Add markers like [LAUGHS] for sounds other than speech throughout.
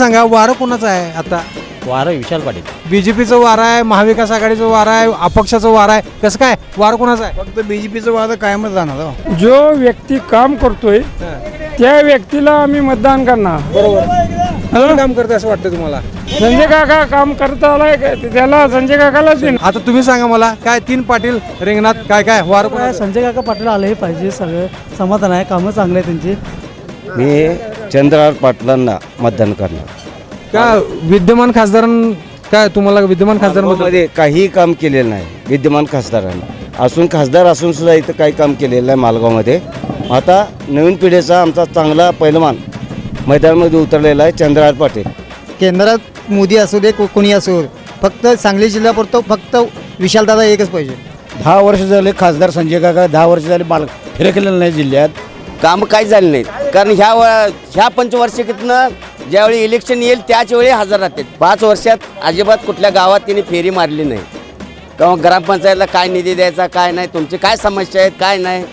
सांगा वारं कोणाचं आहे आता? वारं विशाल पाटील. बीजेपीचं वारं आहे महाविकास आघाडीचं वारं आहे अपक्षाचं वारं आहे कसं काय? वारं कोणाचं आहे? फक्त बीजेपीचं वाद कायमच राहणार हो. जो व्यक्ती काम करतोय त्या व्यक्तीला आम्ही मतदान करणार. कोण काम करते असं वाटतं तुम्हाला? संजय काका काम करता आलाय का? त्याला संजय काकालाच देणार. आता तुम्ही सांगा मला काय तीन पाटील रिंगणात काय काय? वारं? संजय काका पाटील आले पाहिजे सगळं समाधान आहे कामं चांगले आहे त्यांची. मी चंद्रहार पाटलांना मतदान करणार. का विद्यमान खासदारां काय तुम्हाला विद्यमान खासदारमध्ये काही काम केलेलं नाही विद्यमान खासदारांना. असून खासदार असून सुद्धा इथं काही काम केलेलं नाही मालगावमध्ये. आता नवीन पिढीचा आमचा चांगला पैलवान मैदानामध्ये उतरलेला आहे चंद्रहार पाटील. केंद्रात मोदी असू दे को- कोणी असू फक्त सांगली जिल्ह्यापुरतं फक्त विशालदादा एकच पाहिजे. दहा वर्ष झाले खासदार संजय काका दहा वर्ष झाले माल फिरकलेलं नाही जिल्ह्यात. काम काही झाले नाहीत. कारण ह्या ह्या पंचवार्षिकीतनं ज्यावेळी इलेक्शन येईल त्याच वेळी हजर राहतात. पाच वर्षात अजिबात कुठल्या गावात तिने फेरी मारली नाही. किंवा ग्रामपंचायतला काय निधी द्यायचा काय नाही तुमची काय समस्या आहेत काय नाही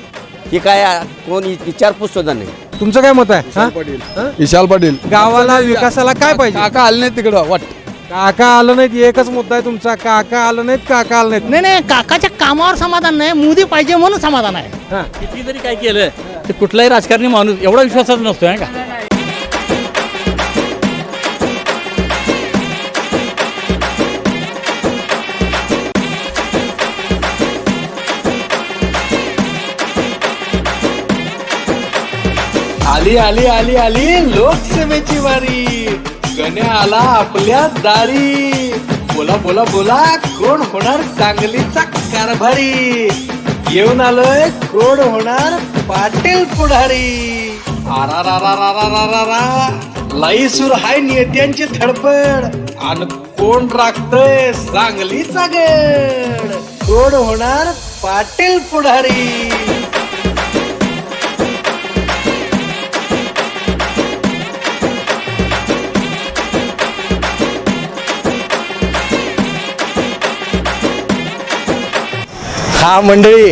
ही काय कोण विचारपूस सुद्धा नाही. तुमचं काय मत आहे? हा? विशाल पाटील. गावाला विकासाला काय पाहिजे? काका आले नाही तिकडं वाट. काका आलं नाहीत एकच मुद्दा आहे तुमचा. काका आलं नाहीत काका आलं नाहीत. नाही नाही काकाच्या कामावर समाधान नाही मोदी पाहिजे म्हणून समाधान आहे. हा. किती जरी काय केलं ते कुठलाही राजकारणी माणूस एवढा विश्वासच नसतो आहे का? आली आली आली आली लोकसेवेची वारी. गण्या आला आपल्या दारी. बोला बोला बोला कोण होणार सांगलीचा कारभारी? येऊन आलोय कोण होणार पाटील पुढारी. लई सूर हाय नेत्यांची थडपड आणि कोण राखतय सांगली गड कोण होणार पाटील पुढारी. हा मंडळी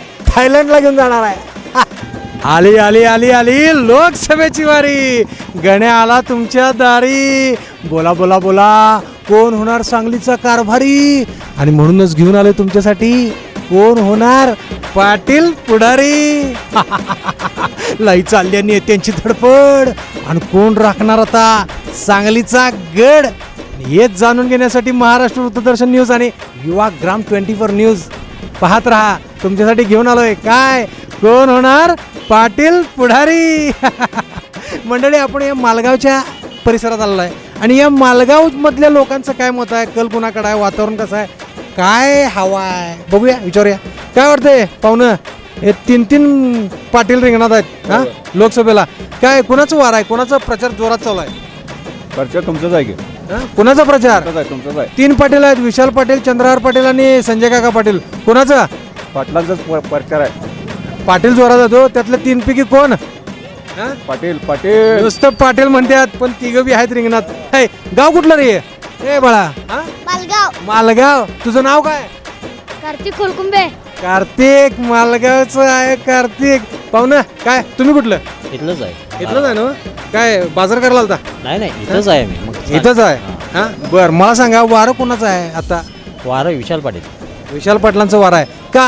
थायलंडला घेऊन जाणार आहे. आली आली आली आली. लोकसभेची वारी. गण्या आला तुमच्या दारी. बोला बोला बोला. कोण होणार सांगलीचा कारभारी? आणि म्हणूनच घेऊन आले तुमच्यासाठी. कोण होणार पाटील पुढारी? [LAUGHS] लाई चालली नेत्यांची धडपड. आणि कोण राखणार आता सांगलीचा गड? हेच जाणून घेण्यासाठी महाराष्ट्र वृत्तदर्शन न्यूज आणि युवा ग्राम ट्वेंटी फोर न्यूज. पाहत राहा. तुमच्यासाठी घेऊन आलोय. काय? कोण होणार? पाटील पुढारी. [LAUGHS] मंडळी आपण या मालगावच्या परिसरात आलेलो आहे. आणि या मालगाव मधल्या लोकांचं काय मत आहे? कल कुणाकडे आहे? वातावरण कसं आहे? काय हवा आहे? बघूया विचारूया. काय वाटतंय? पाहुणं हे तीन तीन पाटील रिंगणात आहेत हा? लोकसभेला. काय कुणाचं वार आहे? कुणाचा प्रचार जोरात चालू आहे? खर्च तुमचंच आहे की? हा? कुणाचा प्रचार? आहे तुमचंच आहे. तीन पाटील आहेत विशाल पाटील चंद्रहार पाटील आणि संजय काका पाटील. कोणाचा? पाटलांचाच प- प्रचार आहे. पाटील जोरात जातो. त्यातले तीन पैकी कोण? हा? पाटील पाटील. नुसतं पाटील म्हणतात पण तिघ बी आहेत रिंगणात. हे, गाव कुठलं रे? ए बाळा. हा? मालगाव. मालगाव. तुझं नाव काय? कार्तिक कोलकुंबे. कार्तिक मालगावचं आहे कार्तिक. पाहुणं काय? तुम्ही कुठलं? इथलंच आहे. इथलंच आहे ना? काय बाजार करायला आलता? नाही नाही इथंच आहे मी. इथंच आहे. हा? बर मला सांगा वारं कोणाचं आहे आता? वारं विशाल पाटील. विशाल पाटलांचं वारं आहे. का?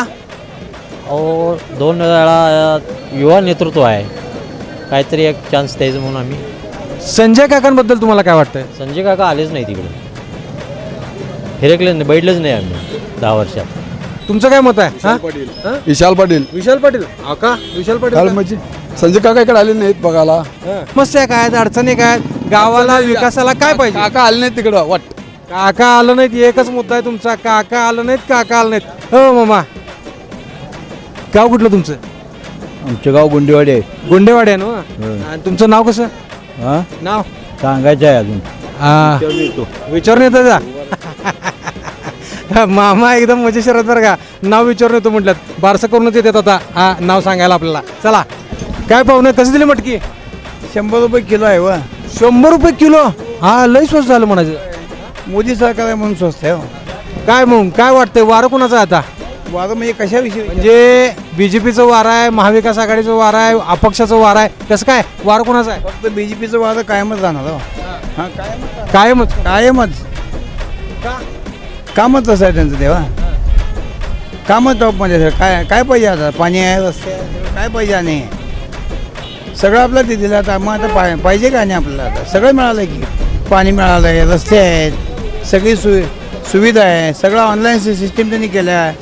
अहो दोन वेळा युवा नेतृत्व आहे. काहीतरी एक चान्स द्यायचं म्हणून आम्ही. संजय काकांबद्दल तुम्हाला काय वाटतंय? संजय काका आलेच नाही तिकडे फिरकले नाही बैठलेच नाही आम्ही दहा वर्षात. तुमचं काय मत आहे? हा? हा? विशाल पाटील. विशाल पाटील. हा का? विशाल पाटील काल? म्हणजे संजय काका इकडे आले नाहीत बघायला. समस्या काय आहेत? अडचणी काय आहेत? गावाला विकासाला काय पाहिजे? काका आले नाहीत तिकडं वाट. काका आलं नाहीत एकच मुद्दा आहे तुमचा. काका आलं नाहीत काका आलं नाहीत. हो मामा. गाव कुठलं तुमचं? आमचं गाव गुंडेवाडी आहे. गोंडेवाडी आहे ना? आणि तुमचं नाव कसं? हां? नाव? सांगायचं आहे अजून. आ, विचारून येतं. का [LAUGHS] मामा एकदम मजेशीर आहेत बरं का. नाव विचारून येतो म्हटल्यात बारसं करूनच येतात आता. हा नाव सांगायला आपल्याला. चला. काय पाहुणे? कशी दिली मटकी? शंभर रुपये किलो आहे वा. शंभर रुपये किलो. हा लई स्वस्त झालं म्हणायचं. मोदी सरकार आहे म्हणून स्वस्त आहे हो. काय मग काय वाटतंय? वारं कोणाचं आहे आता? वारं म्हणजे कशाविषयी म्हणजे बीजेपीचं वार आहे महाविकास आघाडीचं वार आहे अपक्षाचं वार आहे. कसं काय? वार कोणाचं आहे? फक्त बीजेपीचं वारं कायमच राहणार हो. हां कायमच कायमच. कायमच. कामच तसं आहे त्यांचं तेव्हा. कामच टॉपमध्ये आहे. काय काय पाहिजे आता? पाणी आहे रस्ते आहे, काय पाहिजे आणि? सगळं आपलं ते दिलं. आता मग आता पाय पाहिजे का नाही आपल्याला आता? सगळं मिळालं की. पाणी मिळालं आहे रस्ते आहेत सगळी सु सुविधा आहे सगळं ऑनलाईन सिस्टीम त्यांनी केलं आहे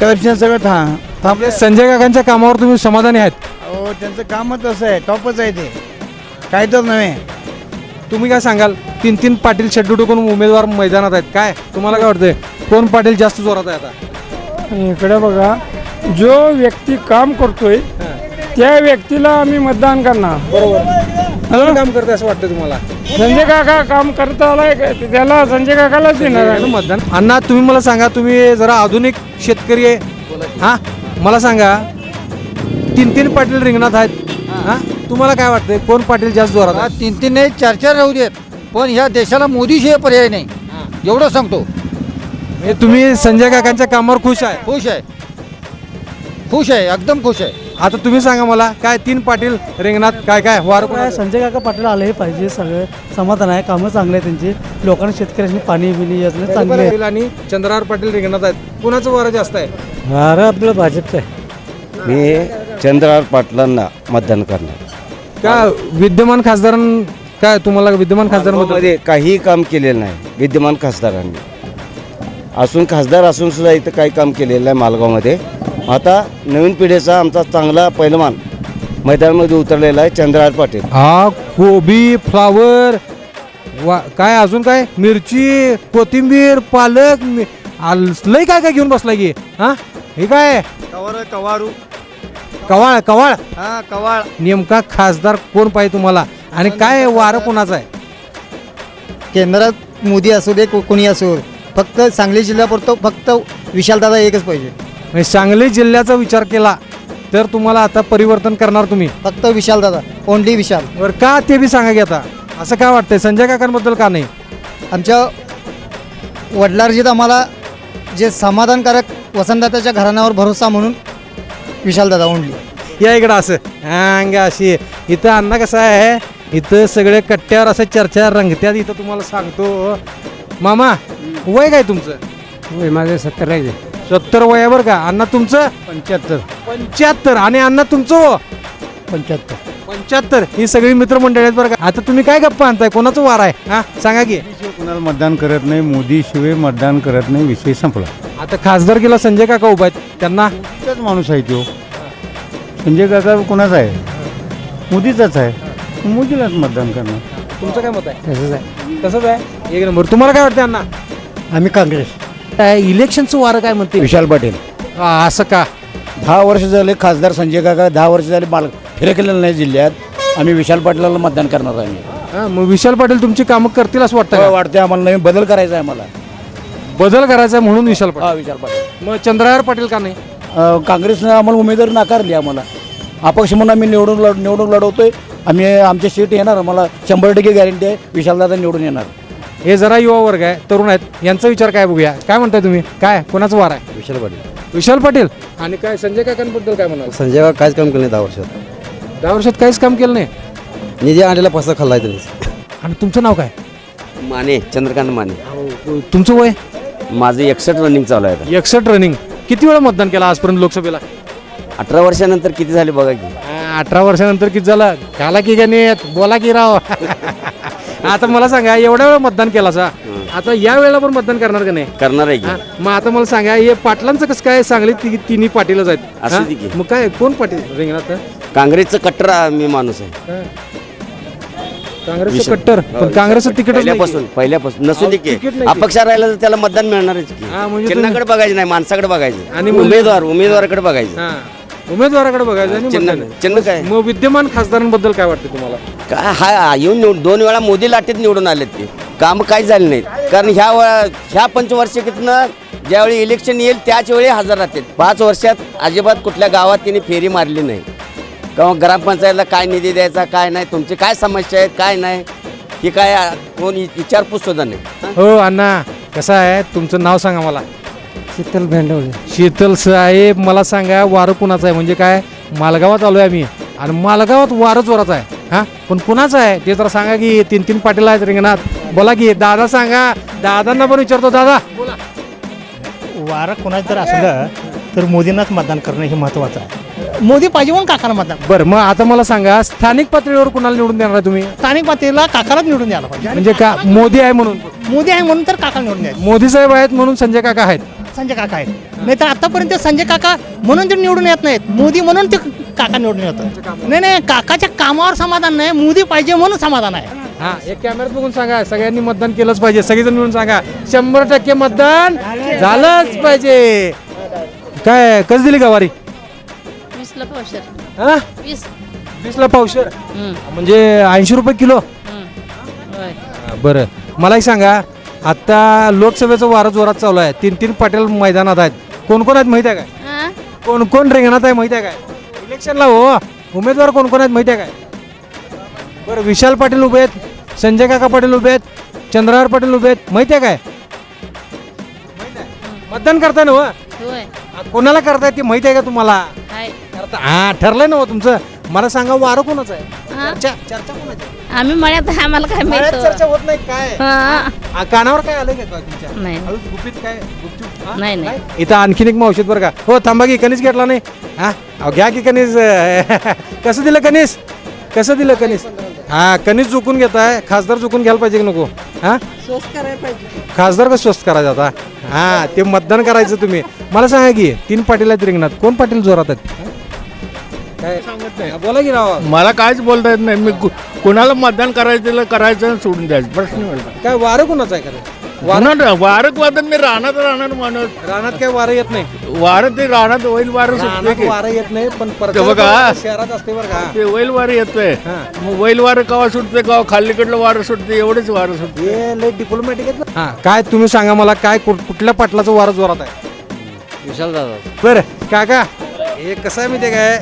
करप्शन सगळं था थांबलं आपल्या संजय काकांच्या कामावर तुम्ही समाधानी आहेत? अहो त्यांचं कामच तसं आहे टॉपच आहे ते. काय तर नव्हे. तुम्ही काय सांगाल? तीन तीन पाटील शेड्यू टोकून उमेदवार मैदानात आहेत. काय? तुम्हाला काय वाटतंय? कोण पाटील जास्त जोरात आहे आता? इकडे बघा जो व्यक्ती काम करतोय त्या व्यक्तीला आम्ही मतदान करणार. कोण काम करते असं वाटतं तुम्हाला? संजय काका काम करता आलाय का? त्याला संजय काकालाच देणार आहे. मतदान. अण्णा तुम्ही मला सांगा तुम्ही जरा आधुनिक शेतकरी आहे. हा? मला सांगा तीन तीन पाटील रिंगणात आहेत. हा? तुम्हाला काय वाटतंय? कोण पाटील जास्त जोरात आहे? तीन तीन नाही चार चार राहू देत. पण ह्या देशाला मोदीशिवाय पर्याय नाही. एवढं सांगतो. म्हणजे तुम्ही संजय काकांच्या कामावर खुश आहे. खुश आहे. खुश आहे एकदम खुश आहे. आता तुम्ही सांगा मला काय तीन पाटील रिंगणात काय काय वार काय? संजय काका पाटील आले पाहिजे सगळे समाधान आहे कामं चांगले आहेत त्यांची. लोकांना शेतकऱ्यांनी पाणी बिणी योजना चांगली आहे पाटील आणि चंद्रहार पाटील रिंगणात आहेत. कुणाचं वारं जास्त आहे? वारं आपलं भाजपचं आहे. मी चंद्रहार पाटलांना मतदान करणार. का विद्यमान खासदारां काय तुम्हाला विद्यमान खासदारांबद्दलमध्ये काहीही काम केलेलं नाही विद्यमान खासदारांनी. असून खासदार असून सुद्धा इथं काही काम केलेलं नाही मालगावमध्ये. आता नवीन पिढीचा आमचा चांगला पैलवान मैदानामध्ये उतरलेला आहे चंद्रहार पाटील. हा कोबी फ्लावर वा काय अजून काय? मिरची कोथिंबीर पालक मि- आल- लय काय काय घेऊन बसला की? हा? हे काय? कवार कवारू. कवाळ कवाळ? हा कवाळ. नेमका खासदार कोण पाहिजे तुम्हाला? आणि काय वारं कोणाचं आहे? केंद्रात मोदी असू दे को- कोणी असो फक्त सांगली जिल्ह्यापुरतं फक्त विशालदादा एकच पाहिजे. म्हणजे सांगली जिल्ह्याचा विचार केला तर तुम्हाला आता परिवर्तन करणार तुम्ही. फक्त विशालदादा ओनली विशाल. बरं का ते बी सांगा की आता? असं काय वाटतंय? संजय काकांबद्दल का नाही? आमच्या वडिलार्जित आम्हाला जे समाधानकारक वसंतदादाच्या घराण्यावर भरोसा म्हणून विशालदादा ओनली या इकडं असं. अंग अशी. इथं अण्णा कसं आहे? इथं सगळे कट्ट्यावर असं चर्चा रंगत्यात. इथं तुम्हाला सांगतो. मामा वय काय तुमचं? माझे सत्तर आहे. सत्तर वय आहे बरं का. अण्णा तुमचं? पंच्याहत्तर. पंच्याहत्तर. आणि अण्णा तुमचं? हो? पंच्याहत्तर. पंच्याहत्तर. ही सगळी मित्रमंडळी आहेत बरं का. आता तुम्ही काय गप्पा आणताय? कोणाचं वार आहे? हा सांगा की. कुणाला मतदान करत नाही मोदीशिवाय मतदान करत नाही विषय संपला. आता खासदार केला संजय काका उभा आहेत. त्यांना? मोदीचाच माणूस आहे तो. संजय काका कोणाचा आहे? मोदीचाच आहे. मोदीलाच मतदान करणार. तुमचं काय मत आहे? तसंच आहे. तसंच आहे? एक नंबर. तुम्हाला काय वाटतं अण्णा? आम्ही काँग्रेस. इलेक्शनचं वारं काय म्हणते? विशाल पाटील. हा, असं का? दहा वर्ष झाले खासदार संजय काका दहा वर्ष झाले बाल फिरकलेलं नाही जिल्ह्यात. आम्ही विशाल पाटलाला मतदान करणार आहे. हा, मग विशाल पाटील तुमची कामं करतील असं वाटतं का? वाटते आम्हाला. नवीन बदल करायचा आहे आम्हाला. बदल करायचा आहे म्हणून विशाल हा पाटील विशाल पाटील. मग चंद्रहार पाटील का नाही? अ, काँग्रेसनं आम्हाला उमेदवारी नाकारली आम्हाला. अपक्ष म्हणून आम्ही निवडून लढ निवडून लढवतोय. आम्ही आमचे सीट येणार. आम्हाला शंभर टक्के गॅरंटी आहे. विशालदादा निवडून येणार. हे जरा युवा वर्ग आहे तरुण आहेत यांचा विचार काय बघूया? काय म्हणताय तुम्ही? काय? कोणाचं वार आहे? विशाल पाटील. विशाल पाटील. आणि काय संजय काकांबद्दल काय म्हणाल? संजय काका काहीच काम केलं नाही दहा वर्षात. दहा वर्षात काहीच काम केलं नाही? निधी आणलेला पैसा खाल्लाय त्यांनी. आणि तुमचं नाव काय? माने चंद्रकांत माने. तुमचं वय? माझं एकसठ रनिंग चालू आहे आता. एकसष्ट रनिंग किती वेळा मतदान केलं आजपर्यंत लोकसभेला? अठरा वर्षानंतर किती झाले बघा की. अठरा वर्षानंतर किती झालं? घाला की गणित. बोला की राव. आता मला सांगा एवढ्या वेळा मतदान केला सा आता या वेळेला पण मतदान करणार का नाही? करणार आहे की. हा, मग आता मला सांगा हे पाटलांचं कसं काय सांगली ती तिन्ही पाटीलच आहेत? असू हा? दे की. मग काय कोण पाटील? रिंगणात काँग्रेसचं कट्टर मी माणूस आहे. काँग्रेसचं विशाल. कट्टर पण काँग्रेसचं तिकीट पहिल्यापासून पहिल्यापासून. नसून दे की. तिकीट नाही की. अपक्ष राहिला तर त्याला मतदान मिळणारच की. हा, म्हणजे चिन्हाकडे बघायचं नाही माणसाकडे बघायचं. आणि आणि उमेदवार उमेदवाराकडे बघायचं. उमेदवाराकडे बघायचं आणि चिन्ह मतदान. चिन्ह काय? मग विद्यमान खासदारांबद्दल काय वाटतं तुम्हाला? काय हा येऊन निवड दोन वेळा मोदी लाटेत निवडून आलेत ते. कामं काही झाले नाहीत. कारण ह्या व- ह्या पंचवार्षिकीतनं ज्यावेळी इलेक्शन येईल त्याच वेळी हजर राहतात पाच वर्षात अजिबात कुठल्या गावात तिने फेरी मारली नाही. किंवा ग्रामपंचायतला काय निधी द्यायचा काय नाही तुमची काय समस्या आहेत काय नाही ही काय आ, कोण वि- विचारपूस सुद्धा नाही. हो अण्णा कसं आहे? तुमचं नाव सांगा मला. शीतल भेंडवळे. शीतल साहेब मला सांगा वारं कुणाचं आहे? म्हणजे काय? मालगावात आलोय आम्ही. आणि मालगावात वारं जोराचं आहे. हा? पण कुणाचं आहे? ते जरा सांगा की तीन तीन पाटील आहेत रिंगणात. बोला की दादा सांगा. दादांना पण विचारतो दादा. बोला. वारं कोणाचं जर असलं तर मोदींनाच मतदान करणं हे महत्वाचं आहे. मोदी पाहिजे म्हणून काकाला मतदान. बरं मग आता मला सांगा स्थानिक पातळीवर कुणाला निवडून देणार आहे तुम्ही? स्थानिक पातळीला काकालाच निवडून द्यायला पाहिजे. म्हणजे का? मोदी आहे म्हणून. मोदी आहे म्हणून तर काकाला निवडून द्यायचं. मोदी साहेब आहेत म्हणून संजय काका आहेत. संजय काका आहेत. नाही तर आतापर्यंत संजय काका म्हणून ते निवडून येत नाहीत. मोदी म्हणून ते काका निवडून येतं नाही नाही काकाच्या कामावर समाधान नाही मोदी पाहिजे म्हणून समाधान आहे. हा एक कॅमेऱ्यात बघून सांगा. सगळ्यांनी मतदान केलंच पाहिजे. सगळेजण मिळून सांगा. शंभर टक्के मतदान झालंच पाहिजे. काय कसं दिली का वारी? वीसला पावशर. हा? वीस. वीसला पावशर? म्हणजे ऐंशी रुपये किलो? हा, बरं. मला एक सांगा. आता लोकसभेचं वारं जोरात चालू आहे. तीन तीन पाटील मैदानात आहेत. कोण कोण आहेत माहिती आहे काय? कोण कोण रिंगणात आहे माहिती आहे काय? इलेक्शनला हो. उमेदवार कोण कोण आहेत माहिती आहे काय? बरं विशाल पाटील उभे आहेत संजय काका पाटील उभे आहेत चंद्रहार पाटील उभे आहेत. माहिती आहे काय? माहिती आहे? मतदान करताय ना हो? होय. कोणाला करताय ते माहिती आहे का तुम्हाला? हाय. करता हा ठरलंय ना हो तुमचं. मला सांगा वारं कोणाचं आहे? हा? चर्चा चर्चा कोणाची आहे? आम्ही मळ्यात आहे, आम्हाला काय मळ्यात माहीत. चर्चा होत नाही काय? हा. आ, कानावर काय आलंय का तुमच्या? नाही. हळूच गुपित काय? गुपचूप? हा? नाही नाही. इथं आणखीन एक मावशीत बरं का. हो थांबा की कणीस घेतला नाही. हा? अहो, घ्या की कणीस. [LAUGHS] कसं दिलं कणीस? कसं दिलं कणीस? हा कणीस चुकून घेताय. खासदार चुकून घ्यायला पाहिजे की नको? हा? खासदार कसं स्वस्त करायचं आता? हा ते मतदान करायचं तुम्ही. मला सांगा की तीन पाटील आहेत रिंगणात. कोण पाटील जोरात आहेत? काय सांगत नाही. बोला की राव. मला काहीच बोलता येत नाही. मी कु- कुणाला मतदान करायचं त्याला करायचं आणि सोडून द्यायचं. प्रश्न काय वारं कोणाचं आहे खरं? वारं वारक वादन मी राहणार राहणार माणूस. रानात काय वारं येत नाही? वारं ते राहणार होईल वारं सुटते रानात की. वारं येत नाही पण ते बघा. शहरात असते बरं का. ते वैल वारं येतंय. हा. मग वैल वारं कवा सुटते कवा खालीकडलं वारं सुटते एवढंच वारं सुटते हे लय डिप्लोमॅटिक आहेत ना. हा काय तुम्ही सांगा मला काय कुठ- कुठल्या पाटलाचं वारं जोरात आहे? विशाल दादा. बरं काका. हे कसं आहे माहिती काय?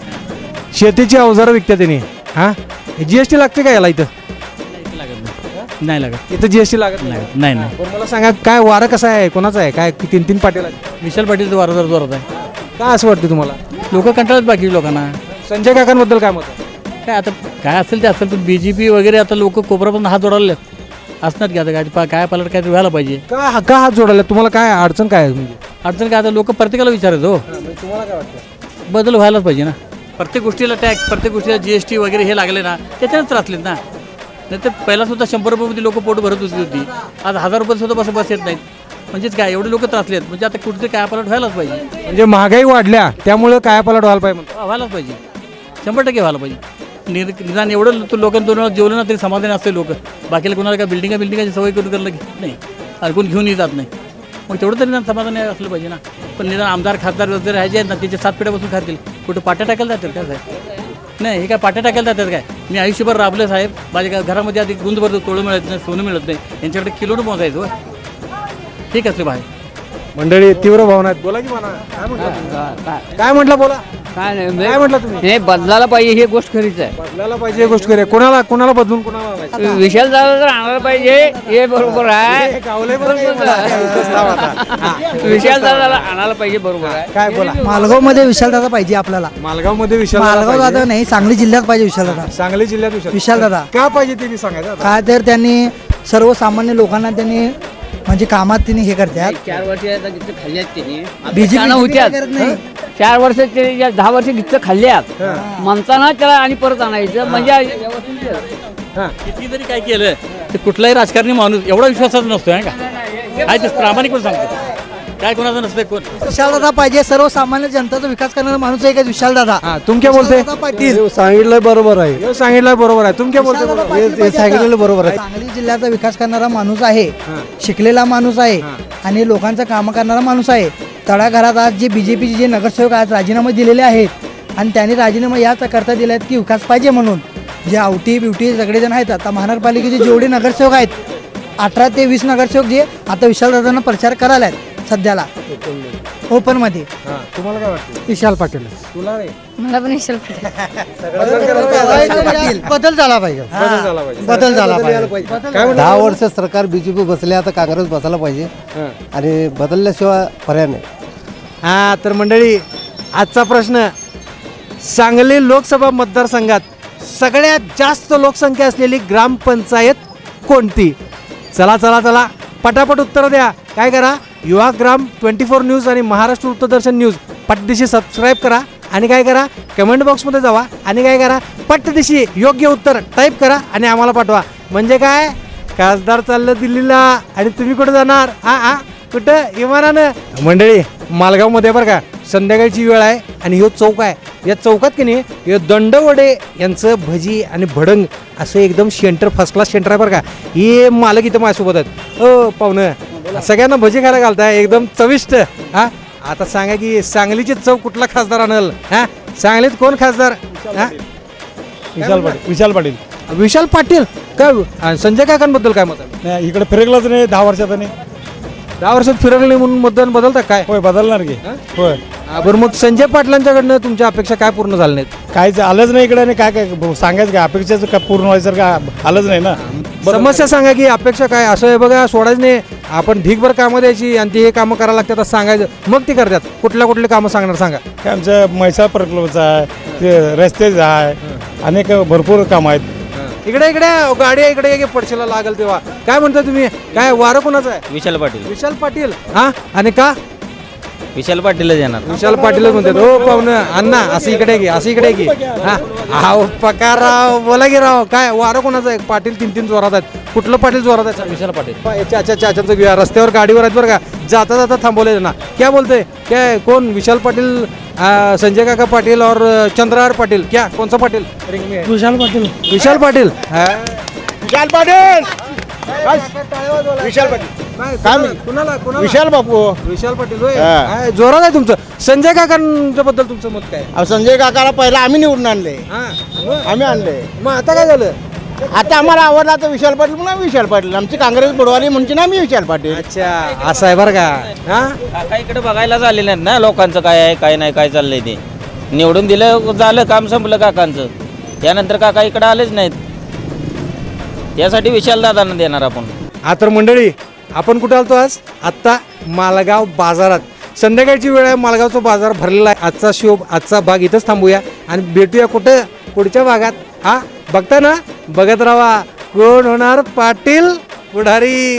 शेतीची अवजारं विकतात त्यांनी. हा? जीएसटी लागते का याला इथं? नाही लागत. इथं जीएसटी लागत नाही? नाही नाही बरं मला सांगा काय वारं कसं आहे? कोणाचं आहे? काय तीन तीन पाटील आहेत? विशाल पाटीलचं वारं जर जोरात आहे. काय असं वाटतं तुम्हाला? लोक कंटाळत बाकी लोकांना. संजय काकांबद्दल काय मत आहे? काय आता काय असेल ते असेल पण बी जे पी वगैरे आता लोक कोपऱ्यापासून हात जोडायला असणार की आता काय पा- काय पालट काय व्हायला पाहिजे. का का हात जोडायला तुम्हाला काय अडचण काय आहे? म्हणजे अडचण काय आता लोक प्रत्येकाला विचारत हो. तुम्हाला काय वाटतं? बदल व्हायलाच पाहिजे ना. प्रत्येक गोष्टीला टॅक्स प्रत्येक गोष्टीला जी एस टी वगैरे हे लागले ना त्याच्यानंच त्रासलेत ना. नाही तर पहिला सुद्धा शंभर रुपयामध्ये लोक पोट भरत होती होती. आज हजार रुपये सुद्धा बस बस येत नाहीत. म्हणजेच काय एवढे लोक त्रासलेत म्हणजे आता कुठेतरी काय पालट व्हायलाच पाहिजे. म्हणजे महागाई वाढल्या त्यामुळं काय पलट व्हायला पाहिजे म्हणतो. व्हायलाच पाहिजे. शंभर टक्के व्हायला पाहिजे. निद- निदान एवढं तो लोकांना दोन वेळा जेवलं ना तरी समाधान असते लोक. बाकीला कोणाला काय बिल्डिंगा बिल्डिंगाची सवय करून करायला नाही. आणि कोण घेऊन जात नाही. मग तेवढं तरी समाधान असलं पाहिजे ना. पण निदान आमदार खासदार जर आहे आहेत ना त्याचे सात पिढ्या बसून खातील. कुठं पाट्या टाकायला जातील काय साहेब? नाही हे काय पाट्या टाकायला जातात काय? मी आयुष्यभर राबलो साहेब. माझ्या काय घरामध्ये आधी गुंज भरतो तोळं मिळत नाही सोनं मिळत नाही. यांच्याकडे किलोड मोजायचं ठीक असले बाहेर. मंडळी तीव्र भावना आहेत. बोला की म्हणा काय म्हटलं काय म्हटलं बोला. काय नाही काय म्हटलं तुम्ही? हे बदलायला पाहिजे ही गोष्ट खरीच आहे. बदलायला पाहिजे ही गोष्ट करे कोणाला कोणाला बदलून कोणाला? विशाल दादा जर आणायला पाहिजे हे बरोबर आहे. हे गावलंय बरं का हे मला. इथंच लावा आता. हा. विशाल दादाला आणायला पाहिजे बरोबर आहे. काय बोला. मालगावमध्ये विशालदादा पाहिजे आपल्याला. मालगावमध्ये विशाल मालगाव दादा नाही सांगली जिल्ह्यात पाहिजे विशालदादा सांगली जिल्ह्यात विशाल विशालदादा. का पाहिजे ते सांगायचं? आता. काय तर त्यांनी सर्वसामान्य लोकांना त्यांनी म्हणजे कामात त्यांनी हे करतात चार वर्ष आता गिच्च होत्यात करत नाही. चार वर्ष ते या दहा वर्ष गिच्च खाल्ल्यात म्हणताना त्याला आणि परत आणायचं. म्हणजे हा. काय केलं तर कुठलाही राजकारणी माणूस एवढा विश्वासाचा नसतो आहे का? आहे ते प्रामाणिकपणे सांगतो. काय कोणाचं नसतंय कोण? विशालदादा पाहिजे सर्वसामान्य जनताचा विकास करणारा माणूस आहे का विशालदादा हा तुम क्या बोलते? विशालदादा पाटील. सांगितलं बरोबर आहे. हे सांगितलं बरोबर आहे. तुम क्या बोलते पाहिजे सांगितलेलं. बरोबर आहे. सांगली जिल्ह्याचा विकास करणारा माणूस आहे हा. शिकलेला माणूस आहे. आणि लोकांचं काम करणारा माणूस आहे. तळाघरात आज जे बीजेपीचे जे नगरसेवक आज राजीनामे दिलेले आहेत आणि त्यांनी राजीनामा याच करता दिला आहेत की विकास पाहिजे म्हणून. जे आवटी बिवटी सगळेजण आहेत आता महानगरपालिकेचे जेवढे नगरसेवक आहेत अठरा ते वीस नगरसेवक जे आता विशालदादांना प्रचार करायला आहेत सध्याला. ओपनमध्ये तुम्हाला काय वाटतं? विशाल पाटील. तुला रे. मला पण विशाल बदल झाला पाहिजे. बदल झाला पाहिजे. बदल झाला पाहिजे. काय म्हणता? दहा वर्ष सरकार बीजेपी बसले आता काँग्रेस बसायला पाहिजे. आणि बदलल्याशिवाय पर्याय नाही. हा तर मंडळी आजचा प्रश्न सांगली लोकसभा मतदारसंघात सगळ्यात जास्त लोकसंख्या असलेली ग्रामपंचायत कोणती? चला चला चला. पटापट उत्तर द्या. काय करा? युवाग्राम ट्वेंटी फोर न्यूज आणि महाराष्ट्र वृत्तदर्शन न्यूज. पटदिशी सबस्क्राईब करा आणि काय करा? कमेंट बॉक्समध्ये जावा आणि काय करा? पटदिशी योग्य उत्तर टाईप करा आणि आम्हाला पाठवा. म्हणजे काय? खासदार चाललं दिल्लीला आणि तुम्ही कुठं जाणार? हा हा कुठं? विमानानं मंडळी मालगावमध्ये बरं का संध्याकाळची वेळ आहे आणि ह्यो चौक आहे. या चौकात की नाही हे दंडवडे यांचं भजी आणि भडंग असं एकदम सेंटर फर्स्ट क्लास सेंटर आहे बरं का. हे मालक इथं माझ्यासोबत आहेत. अ पाहुणं सगळ्यांना भजी खायला घालताय एकदम चविष्ट हा? आता सांगा की सांगलीची चौक कुठला खासदार आणल हा? सांगलीत कोण खासदार? हा? विशाल पाटील. विशाल पाटील. विशाल पाटील? काय संजय काकांबद्दल काय मत आहे? नाही इकडे फिरकलाच नाही दहा वर्षात नाही दहा वर्षात फिरवलं नाही म्हणून मतदान बदलता काय? होय बदलणार की. होय. हा, बरं मग संजय पाटलांच्याकडनं तुमच्या अपेक्षा काय पूर्ण झाल्या नाहीत? काहीच आलंच नाही इकडे आणि काय काय सांगायचं काय? अपेक्षाचं काय पूर्ण व्हायचं काय आलंच नाही ना. समस्या सांगा की अपेक्षा काय? असं आहे बघा सोडायचं नाही. आपण ढीकभर कामं द्यायची आणि ते हे कामं करायला लागतात असं सांगायचं. मग ते करतात. कुठल्या कुठले कामं सांगणार सांगा. काय आमचं म्हैसाळ प्रकल्पचं आहे ते रस्तेच आहे अनेक भरपूर कामं आहेत. इकडे इकडे गाडी इकडे ये की पडशीला लागल तेव्हा. काय म्हणता तुम्ही? काय वारं कोणाचं आहे? विशाल पाटील. विशाल पाटील हा? आणि का? विशाल पाटीलच येणार. विशाल पाटीलच म्हणतात हो पाहुणं अण्णा असं इकडे घे असं इकडे घे हा. आहो पकार राव बोला की राव. काय वारं कोणाचं आहे? पाटील तीन तीन जोरात आहेत. कुठलं पाटील जोरात आहे? विशाल पाटील. चाचा चाचाचं घेऊया रस्त्यावर गाडीवर आहेत बरं का. जाता जाता थांबवले ना. क्या बोलते क्या कोण? विशाल पाटील आ, संजय काका पाटील और चंद्रहार पाटील. क्या? कौन सा पाटील? विशाल पाटील. विशाल पाटील. हा. विशाल पाटील! विशाल पाटील. काय कुणाला कुणाला विशाल बापू. विशाल पाटील होय. हा. काय जोरात आहे तुमचं. संजय काकांच्या बद्दल तुमचं मत काय? अहो, संजय काकाला पहिला आम्ही निवडून आणले. हा आम्ही आणले. मग आता काय झालं? आता आम्हाला आवडला तर विशाल पाटील म्हणून विशाल पाटील. आमची काँग्रेस बुडवाली म्हणजे ना आम्ही विशाल पाटील. अच्छा असं आहे बरं का? हा? काका इकडे बघायला आले नाहीत ना लोकांचं काय आहे काय नाही काय चाललंय ते. निवडून दिलं झालं काम संपलं काकांचं. त्यानंतर काका इकडे आलेच नाहीत. यासाठी विशाल दादांना देणार आपण. हा तर मंडळी आपण कुठे आलतो आज? आत्ता मालगाव बाजारात. संध्याकाळची वेळ आहे मालगावचा बाजार भरलेला आहे. आजचा शोभ आजचा भाग इथंच थांबूया आणि भेटूया कुठं? पुढच्या भागात. हा बघता ना बघत राहा. कोण होणार पाटील पुढारी?